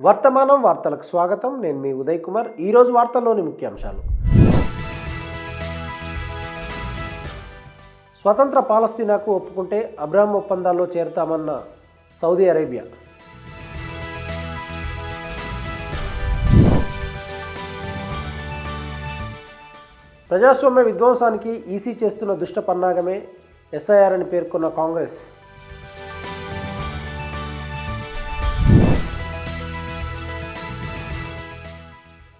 వర్తమానం వార్తలకు స్వాగతం. నేను మీ ఉదయ్ కుమార్. ఈరోజు వార్తల్లోని ముఖ్యాంశాలు. స్వతంత్ర పాలస్తీనాకు ఒప్పుకుంటే అబ్రాహం ఒప్పందాల్లో చేరుతామన్న సౌదీ అరేబియా. ప్రజాస్వామ్య విధ్వంసానికి ఈసీ చేస్తున్న దుష్ట పన్నాగమే ఎస్ఐఆర్ అని పేర్కొన్న కాంగ్రెస్.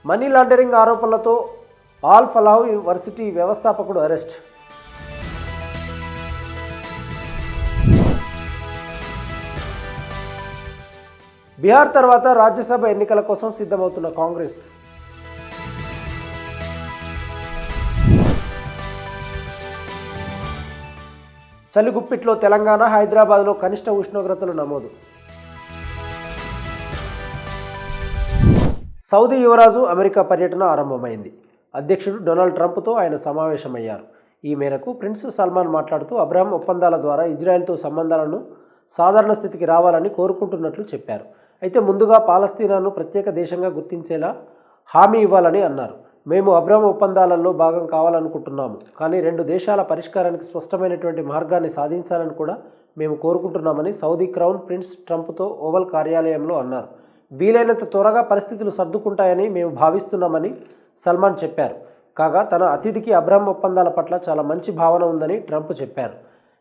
మనీ లాండరింగ్ ఆరోపణలతో ఆల్ ఫలాహ్ యూనివర్సిటీ వ్యవస్థాపకుడు అరెస్ట్. బీహార్ తర్వాత రాజ్యసభ ఎన్నికల కోసం సిద్ధమవుతున్న కాంగ్రెస్. చలిగుప్పిట్లో తెలంగాణ హైదరాబాద్లో కనిష్ట ఉష్ణోగ్రతలు నమోదు. సౌదీ యువరాజు అమెరికా పర్యటన ఆరంభమైంది. అధ్యక్షుడు డొనాల్డ్ ట్రంప్తో ఆయన సమావేశమయ్యారు. ఈ మేరకు ప్రిన్స్ సల్మాన్ మాట్లాడుతూ అబ్రహం ఒప్పందాల ద్వారా ఇజ్రాయెల్తో సంబంధాలను సాధారణ స్థితికి రావాలని కోరుకుంటున్నట్లు చెప్పారు. అయితే ముందుగా పాలస్తీనాను ప్రత్యేక దేశంగా గుర్తించేలా హామీ ఇవ్వాలని అన్నారు. మేము అబ్రహం ఒప్పందాలలో భాగం కావాలనుకుంటున్నాము. కానీ రెండు దేశాల పరిష్కారానికి స్పష్టమైనటువంటి మార్గాన్ని సాధించాలని కూడా మేము కోరుకుంటున్నామని సౌదీ క్రౌన్ ప్రిన్స్ ట్రంప్తో ఓవల్ కార్యాలయంలో అన్నారు. వీలైనంత త్వరగా పరిస్థితులు సర్దుకుంటాయని మేము భావిస్తున్నామని సల్మాన్ చెప్పారు. కాగా తన అతిథికి అబ్రహం ఒప్పందాల పట్ల చాలా మంచి భావన ఉందని ట్రంప్ చెప్పారు.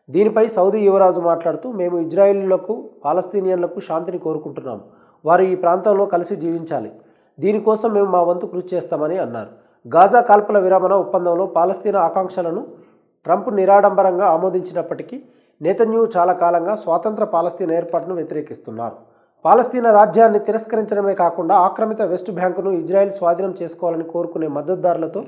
దీనిపై సౌదీ యువరాజు మాట్లాడుతూ మేము ఇజ్రాయిలీలకు పాలస్తీనియన్లకు శాంతిని కోరుకుంటున్నాము వారు ఈ ప్రాంతంలో కలిసి జీవించాలి. దీనికోసం మేము మా వంతు కృషి చేస్తామని అన్నారు. గాజా కాల్పుల విరమణ ఒప్పందంలో పాలస్తీనా ఆకాంక్షలను ట్రంప్ నిరాడంబరంగా ఆమోదించినప్పటికీ నేతన్యూ చాలా కాలంగా స్వాతంత్ర పాలస్తీన్ ఏర్పాటును వ్యతిరేకిస్తున్నారు. పాలస్తీనా రాజ్యాన్ని తిరస్కరించడమే కాకుండా ఆక్రమిత వెస్ట్ బ్యాంకును ఇజ్రాయెల్ స్వాధీనం చేసుకోవాలని కోరుకునే మద్దతుదారులతో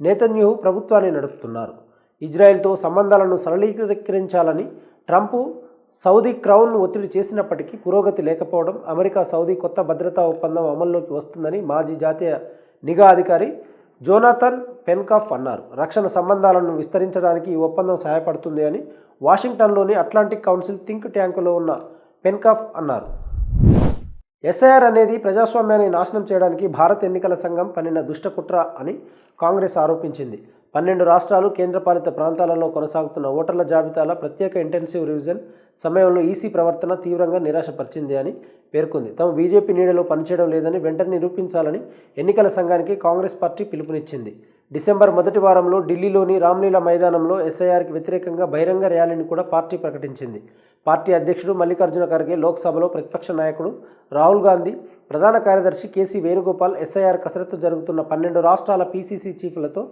నేతన్యూహు ప్రభుత్వాన్ని నడుపుతున్నారు. ఇజ్రాయెల్తో సంబంధాలను సరళీకరించాలని ట్రంప్ సౌదీ క్రౌన్ ఒత్తిడి చేసినప్పటికీ పురోగతి లేకపోవడం అమెరికా సౌదీ కొత్త భద్రతా ఒప్పందం అమల్లోకి వస్తుందని మాజీ జాతీయ నిఘా అధికారి జోనాథన్ పెన్కాఫ్ అన్నారు. రక్షణ సంబంధాలను విస్తరించడానికి ఈ ఒప్పందం సహాయపడుతుంది అని వాషింగ్టన్లోని అట్లాంటిక్ కౌన్సిల్ థింక్ ట్యాంకులో ఉన్న పెన్కాఫ్ అన్నారు. ఎస్ఐఆర్ అనేది ప్రజాస్వామ్యాన్ని నాశనం చేయడానికి భారత ఎన్నికల సంఘం పన్నిన దుష్టకుట్ర అని కాంగ్రెస్ ఆరోపించింది. పన్నెండు రాష్ట్రాలు కేంద్రపాలిత ప్రాంతాలలో కొనసాగుతున్న ఓటర్ల జాబితాల ప్రత్యేక ఇంటెన్సివ్ రివిజన్ సమయంలో ఈసీ ప్రవర్తన తీవ్రంగా నిరాశపరిచింది అని పేర్కొంది. తాము బీజేపీ నీడలో పనిచేయడం లేదని వెంటనే నిరూపించాలని ఎన్నికల సంఘానికి కాంగ్రెస్ పార్టీ పిలుపునిచ్చింది. డిసెంబర్ మొదటి వారంలో ఢిల్లీలోని రామ్లీలా మైదానంలో ఎస్ఐఆర్కి వ్యతిరేకంగా బహిరంగ ర్యాలీని కూడా పార్టీ ప్రకటించింది. పార్టీ అధ్యక్షుడు మల్లికార్జున ఖర్గే లోక్సభలో ప్రతిపక్ష నాయకుడు రాహుల్ గాంధీ ప్రధాన కార్యదర్శి కేసీ వేణుగోపాల్ ఎస్ఐఆర్ కసరత్తు జరుగుతున్న పన్నెండు రాష్ట్రాల పీసీసీ చీఫ్లతో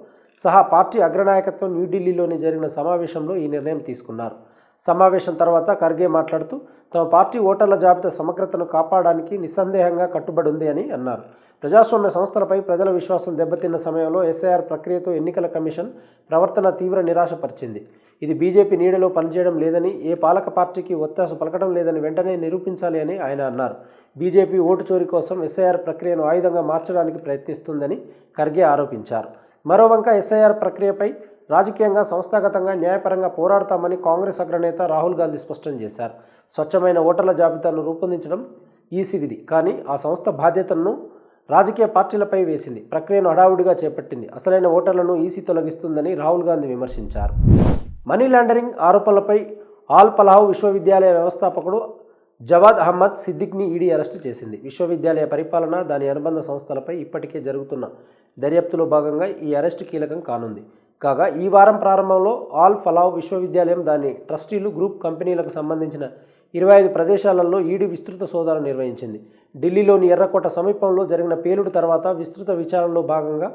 సహా పార్టీ అగ్రనాయకత్వం న్యూఢిల్లీలోని జరిగిన సమావేశంలో ఈ నిర్ణయం తీసుకున్నారు. సమావేశం తర్వాత ఖర్గే మాట్లాడుతూ తమ పార్టీ ఓటర్ల జాబితా సమగ్రతను కాపాడడానికి నిస్సందేహంగా కట్టుబడి ఉంది అని అన్నారు. ప్రజాస్వామ్య సంస్థలపై ప్రజల విశ్వాసం దెబ్బతిన్న సమయంలో ఎస్ఐఆర్ ప్రక్రియతో ఎన్నికల కమిషన్ ప్రవర్తన తీవ్ర నిరాశపరిచింది. ఇది బీజేపీ నీడలో పనిచేయడం లేదని ఏ పాలక పార్టీకి ఒత్తాస పలకడం లేదని వెంటనే నిరూపించాలి అని ఆయన అన్నారు. బీజేపీ ఓటు చోరీ కోసం ఎస్ఐఆర్ ప్రక్రియను ఆయుధంగా మార్చడానికి ప్రయత్నిస్తుందని ఖర్గే ఆరోపించారు. మరోవంక ఎస్ఐఆర్ ప్రక్రియపై రాజకీయంగా సంస్థాగతంగా న్యాయపరంగా పోరాడతామని కాంగ్రెస్ అగ్రనేత రాహుల్ గాంధీ స్పష్టం చేశారు. స్వచ్ఛమైన ఓటర్ల జాబితాను రూపొందించడం ఈసీ విధి కానీ ఆ సంస్థ బాధ్యతలను రాజకీయ పార్టీలపై వేసింది. ప్రక్రియను హడావుడిగా చేపట్టింది. అసలైన ఓటర్లను ఈసీ తొలగిస్తుందని రాహుల్ గాంధీ విమర్శించారు. మనీ లాండరింగ్ ఆరోపణలపై ఆల్ పలాహ్ విశ్వవిద్యాలయ వ్యవస్థాపకుడు జవాద్ అహ్మద్ సిద్దిక్ని ఈడీ అరెస్టు చేసింది. విశ్వవిద్యాలయ పరిపాలన దాని అనుబంధ సంస్థలపై ఇప్పటికే జరుగుతున్న దర్యాప్తులో భాగంగా ఈ అరెస్టు కీలకం కానుంది. కాగా ఈ వారం ప్రారంభంలో ఆల్ ఫలావ్ విశ్వవిద్యాలయం దాని ట్రస్టీలు గ్రూప్ కంపెనీలకు సంబంధించిన ఇరవై ఐదు ప్రదేశాలలో ఈడీ విస్తృత సోదాలు నిర్వహించింది. ఢిల్లీలోని ఎర్రకోట సమీపంలో జరిగిన పేలుడు తర్వాత విస్తృత విచారణలో భాగంగా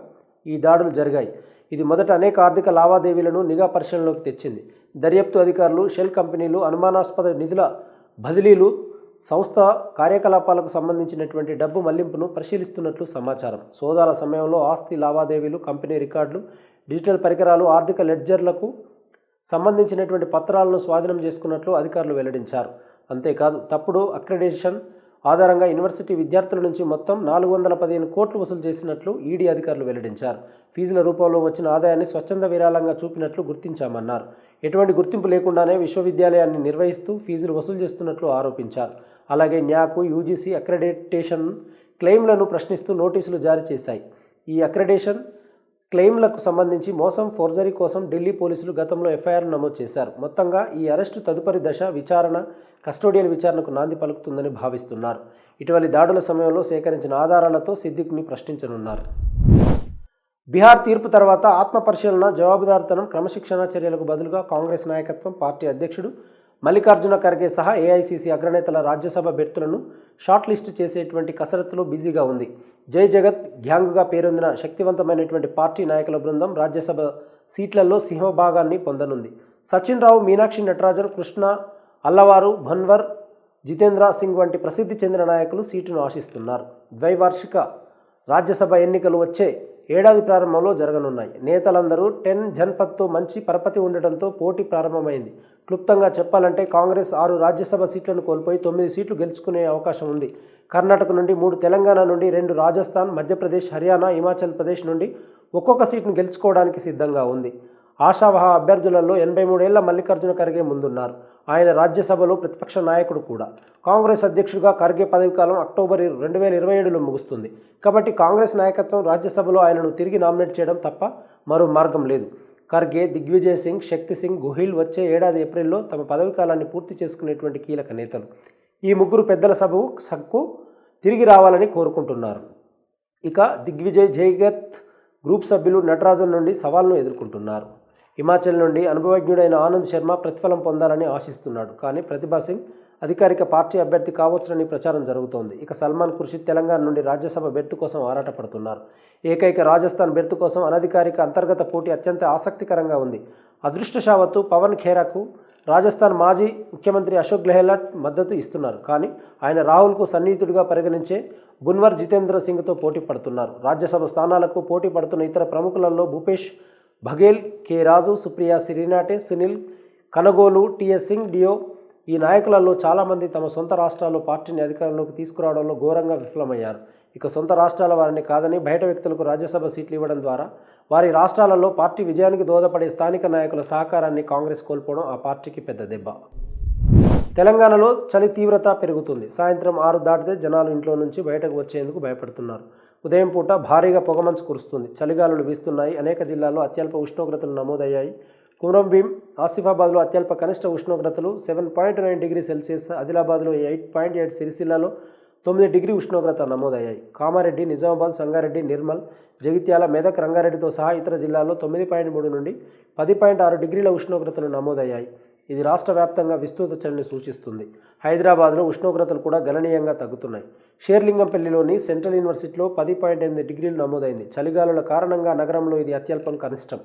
ఈ దాడులు జరిగాయి. ఇది మొదట అనేక ఆర్థిక లావాదేవీలను నిఘా పరిశీలనలోకి తెచ్చింది. దర్యాప్తు అధికారులు షెల్ కంపెనీలు అనుమానాస్పద నిధుల బదిలీలు సంస్థ కార్యకలాపాలకు సంబంధించినటువంటి డబ్బు మళ్ళింపును పరిశీలిస్తున్నట్లు సమాచారం. సోదాల సమయంలో ఆస్తి లావాదేవీలు కంపెనీ రికార్డులు డిజిటల్ పరికరాలు ఆర్థిక లెడ్జర్లకు సంబంధించినటువంటి పత్రాలను స్వాధీనం చేసుకున్నట్లు అధికారులు వెల్లడించారు. అంతేకాదు తప్పుడు అక్రెడిషన్ ఆధారంగా యూనివర్సిటీ విద్యార్థుల నుంచి మొత్తం నాలుగు వందల పదిహేను కోట్లు వసూలు చేసినట్లు ఈడీ అధికారులు వెల్లడించారు. ఫీజుల రూపంలో వచ్చిన ఆదాయాన్ని స్వచ్ఛంద విరాళంగా చూపినట్లు గుర్తించామన్నారు. ఎటువంటి గుర్తింపు లేకుండానే విశ్వవిద్యాలయాన్ని నిర్వహిస్తూ ఫీజులు వసూలు చేస్తున్నట్లు ఆరోపించారు. అలాగే న్యాకు యూజీసీ అక్రెడిటేషన్ క్లెయిమ్లను ప్రశ్నిస్తూ నోటీసులు జారీ చేశాయి. ఈ అక్రెడిటేషన్ క్లెయిమ్లకు సంబంధించి మోసం ఫోర్జరీ కోసం ఢిల్లీ పోలీసులు గతంలో ఎఫ్ఐఆర్ నమోదు చేశారు. మొత్తంగా ఈ అరెస్టు తదుపరి దశ విచారణ కస్టోడియల్ విచారణకు నాంది పలుకుతుందని భావిస్తున్నారు. ఇటీవలి దాడుల సమయంలో సేకరించిన ఆధారాలతో సిద్దిక్ని ప్రశ్నించనున్నారు. బీహార్ తీర్పు తర్వాత ఆత్మపరిశీలన జవాబుదారితనం క్రమశిక్షణ చర్యలకు బదులుగా కాంగ్రెస్ నాయకత్వం పార్టీ అధ్యక్షుడు మల్లికార్జున ఖర్గే సహా ఏఐసీసీ అగ్రనేతల రాజ్యసభ బెర్తులను షార్ట్ లిస్ట్ చేసేటువంటి కసరత్తులో బిజీగా ఉంది. జై జగత్ గ్యాంగ్గా పేరొందిన శక్తివంతమైనటువంటి పార్టీ నాయకుల బృందం రాజ్యసభ సీట్లలో సింహభాగాన్ని పొందనుంది. సచిన్ రావు మీనాక్షి నటరాజన్ కృష్ణ అల్లవారు భన్వర్ జితేంద్ర సింగ్ వంటి ప్రసిద్ధి చెందిన నాయకులు సీటును ఆశిస్తున్నారు. ద్వైవార్షిక రాజ్యసభ ఎన్నికలు వచ్చే ఏడాది ప్రారంభంలో జరగనున్నాయి. నేతలందరూ టెన్ జన్పత్తో మంచి పరపతి ఉండటంతో పోటీ ప్రారంభమైంది. క్లుప్తంగా చెప్పాలంటే కాంగ్రెస్ ఆరు రాజ్యసభ సీట్లను కోల్పోయి తొమ్మిది సీట్లు గెలుచుకునే అవకాశం ఉంది. కర్ణాటక నుండి మూడు తెలంగాణ నుండి రెండు రాజస్థాన్ మధ్యప్రదేశ్ హర్యానా హిమాచల్ ప్రదేశ్ నుండి ఒక్కొక్క సీట్ను గెలుచుకోవడానికి సిద్ధంగా ఉంది. ఆశావహ అభ్యర్థులలో ఎనభై మూడేళ్ళ మల్లికార్జున ఖర్గే ముందున్నారు. ఆయన రాజ్యసభలో ప్రతిపక్ష నాయకుడు కూడా. కాంగ్రెస్ అధ్యక్షుడిగా ఖర్గే పదవికాలం అక్టోబర్ రెండు వేల ఇరవై ఏడులో ముగుస్తుంది. కాబట్టి కాంగ్రెస్ నాయకత్వం రాజ్యసభలో ఆయనను తిరిగి నామినేట్ చేయడం తప్ప మరో మార్గం లేదు. ఖర్గే దిగ్విజయ్ సింగ్ శక్తి సింగ్ గుహిల్ వచ్చే ఏడాది ఏప్రిల్లో తమ పదవీకాలాన్ని పూర్తి చేసుకునేటువంటి కీలక నేతలు. ఈ ముగ్గురు పెద్దల సభకు సక్కు తిరిగి రావాలని కోరుకుంటున్నారు. ఇక దిగ్విజయ్ జైగత్ గ్రూప్ సభ్యులు నటరాజన్ నుండి సవాల్ను ఎదుర్కొంటున్నారు. హిమాచల్ నుండి అనుభవజ్ఞుడైన ఆనంద్ శర్మ ప్రతిఫలం పొందాలని ఆశిస్తున్నాడు. కానీ ప్రతిభా సింగ్ అధికారిక పార్టీ అభ్యర్థి కావచ్చునని ప్రచారం జరుగుతోంది. ఇక సల్మాన్ ఖుర్షిద్ తెలంగాణ నుండి రాజ్యసభ బెర్తు కోసం ఆరాటపడుతున్నారు. ఏకైక రాజస్థాన్ బెర్తు కోసం అనధికారిక అంతర్గత పోటీ అత్యంత ఆసక్తికరంగా ఉంది. అదృష్టశావత్తు పవన్ ఖేరాకు రాజస్థాన్ మాజీ ముఖ్యమంత్రి అశోక్ గెహ్లాట్ మద్దతు ఇస్తున్నారు. కానీ ఆయన రాహుల్కు సన్నిహితుడిగా పరిగణించే బున్వర్ జితేంద్ర సింగ్తో పోటీ పడుతున్నారు. రాజ్యసభ స్థానాలకు పోటీ పడుతున్న ఇతర ప్రముఖులలో భూపేష్ బఘేల్ కె రాజు సుప్రియ సిరినాటే సునీల్ కనగోలు టిఎస్ సింగ్ డియో ఈ నాయకులలో చాలామంది తమ సొంత రాష్ట్రాల్లో పార్టీని అధికారంలోకి తీసుకురావడంలో ఘోరంగా విఫలమయ్యారు. ఇక సొంత రాష్ట్రాల వారిని కాదని బయట వ్యక్తులకు రాజ్యసభ సీట్లు ఇవ్వడం ద్వారా వారి రాష్ట్రాలలో పార్టీ విజయానికి దోహదపడే స్థానిక నాయకుల సహకారాన్ని కాంగ్రెస్ కోల్పోవడం ఆ పార్టీకి పెద్ద దెబ్బ. తెలంగాణలో చలి తీవ్రత పెరుగుతుంది. సాయంత్రం ఆరు దాటితే జనాలు ఇంట్లో నుంచి బయటకు వచ్చేందుకు భయపడుతున్నారు. ఉదయం పూట భారీగా పొగమంచు కురుస్తుంది. చలిగాలులు వీస్తున్నాయి. అనేక జిల్లాల్లో అత్యల్ప ఉష్ణోగ్రతలు నమోదయ్యాయి. కుమ్రంభీం ఆసిఫాబాద్లో అత్యల్ప కనిష్ట ఉష్ణోగ్రతలు seven point nine degree celsius ఆదిలాబాద్లో ఎయిట్ పాయింట్ ఎయిట్ సిరిసిల్లాలో తొమ్మిది డిగ్రీ ఉష్ణోగ్రత నమోదయ్యాయి. కామారెడ్డి నిజామాబాద్ సంగారెడ్డి నిర్మల్ జగిత్యాల మెదక్ రంగారెడ్డితో సహా ఇతర జిల్లాల్లో తొమ్మిది పాయింట్ మూడు నుండి పది పాయింట్ ఆరు డిగ్రీల ఉష్ణోగ్రతలు నమోదయ్యాయి. ఇది రాష్ట్ర వ్యాప్తంగా విస్తృత చలిని సూచిస్తుంది. హైదరాబాద్లో ఉష్ణోగ్రతలు కూడా గణనీయంగా తగ్గుతున్నాయి. షేర్లింగంపల్లిలోని సెంట్రల్ యూనివర్సిటీలో పది పాయింట్ ఎనిమిది డిగ్రీలు నమోదైంది. చలిగాలుల కారణంగా నగరంలో ఇది అత్యల్పం కనిష్టం.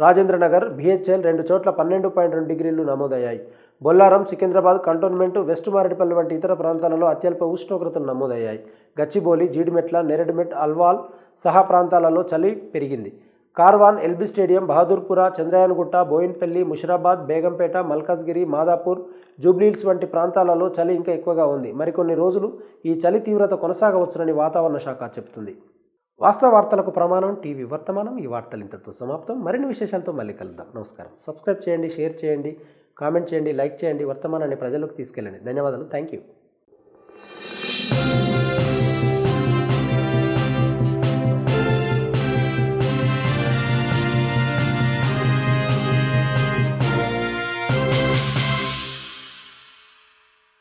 రాజేంద్రనగర్ బిహెచ్ఎల్ రెండు చోట్ల పన్నెండు పాయింట్ రెండు డిగ్రీలు నమోదయ్యాయి. బొల్లారం సికింద్రాబాద్ కంటోన్మెంట్ వెస్ట్ మారేడుపల్లి వంటి ఇతర ప్రాంతాలలో అత్యల్ప ఉష్ణోగ్రతలు నమోదయ్యాయి. గచ్చిబౌలి జీడిమెట్ల నెరడిమెట్ అల్వాల్ సహా ప్రాంతాలలో చలి పెరిగింది. కార్వాన్ ఎల్బీ స్టేడియం బహదూర్పుర చంద్రయానగుట్ట బోయిన్పల్లి ముషిరాబాద్ బేగంపేట మల్కాజ్గిరి మాదాపూర్ జూబ్లీల్స్ వంటి ప్రాంతాలలో చలి ఇంకా ఎక్కువగా ఉంది. మరికొన్ని రోజులు ఈ చలి తీవ్రత కొనసాగవచ్చునని వాతావరణ శాఖ చెబుతుంది. వాస్తవ వార్తలకు ప్రమాణం టీవీ వర్తమానం ఈ వార్తలు ఇంతటితో సమాప్తం. మరిన్ని విశేషాలతో మళ్ళీ కలుద్దాం. నమస్కారం. సబ్స్క్రైబ్ చేయండి షేర్ చేయండి కామెంట్ చేయండి లైక్ చేయండి. వర్తమానాన్ని ప్రజలకు తీసుకెళ్ళండి. ధన్యవాదాలు. Thank you